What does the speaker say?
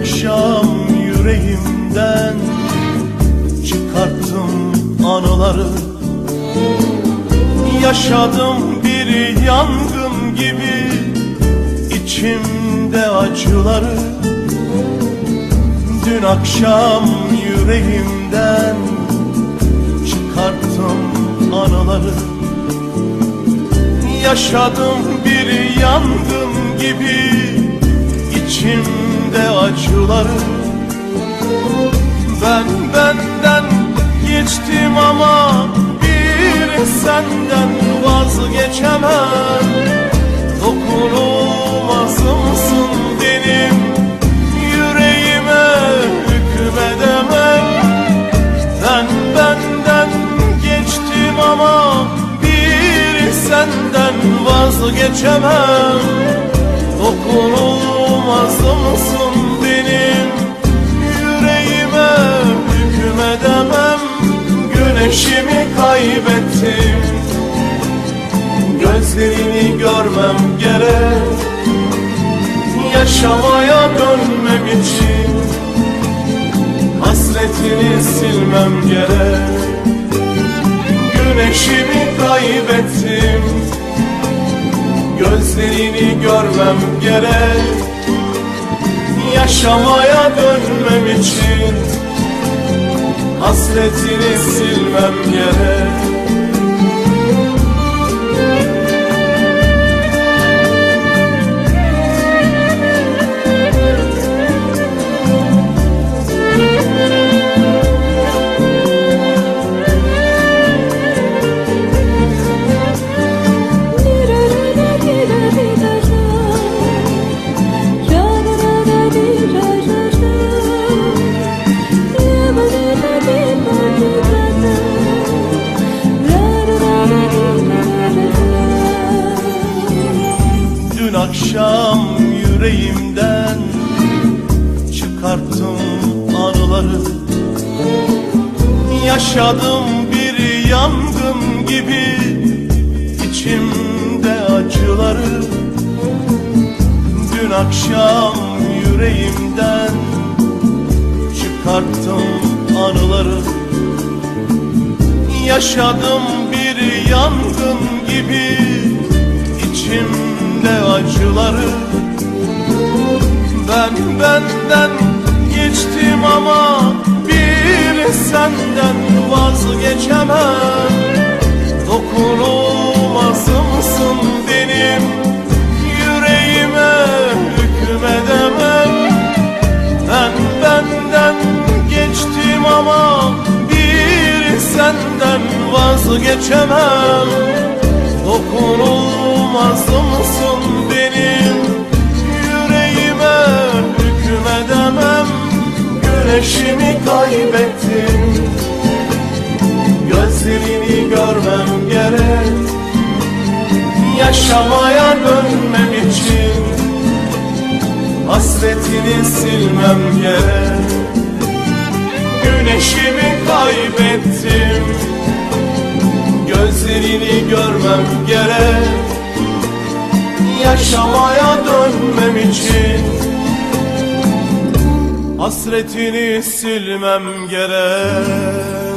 Akşam yüreğimden çıkarttım anıları. Yaşadım bir yangın gibi içimde acıları. Dün akşam yüreğimden çıkarttım anıları. Yaşadım bir yangın gibi içimde acıları. Ben benden geçtim ama bir senden vazgeçemem. Dokunulmazımsın benim yüreğime hükmedemem? Ben benden geçtim ama bir senden vazgeçemem Dokunulmazımsın benim. Yüreğime hükmedemem. Güneşimi kaybettim. Gözlerini görmem gerek. Yaşamaya dönmem için. Hasretini silmem gerek. Güneşimi kaybettim Gözlerini görmem gerek. Yaşamaya dönmem için Hasretini silmem gerek Dün akşam yüreğimden çıkarttım anıları. Yaşadım bir yangın gibi içimde acıları. Dün akşam yüreğimden çıkarttım anıları. Yaşadım bir benden geçtim ama bir senden vazgeçemem. Dokunulmazımsın benim yüreğime hükmedemem. Ben benden geçtim ama bir senden vazgeçemem. Dokunulmazımsın benim Güneşimi kaybettim Gözlerini görmem gerek. Yaşamaya dönmem için Hasretini silmem gerek. Güneşimi kaybettim. Gözlerini görmem gerek. Yaşamaya dönmem için Hasretini silmem gerek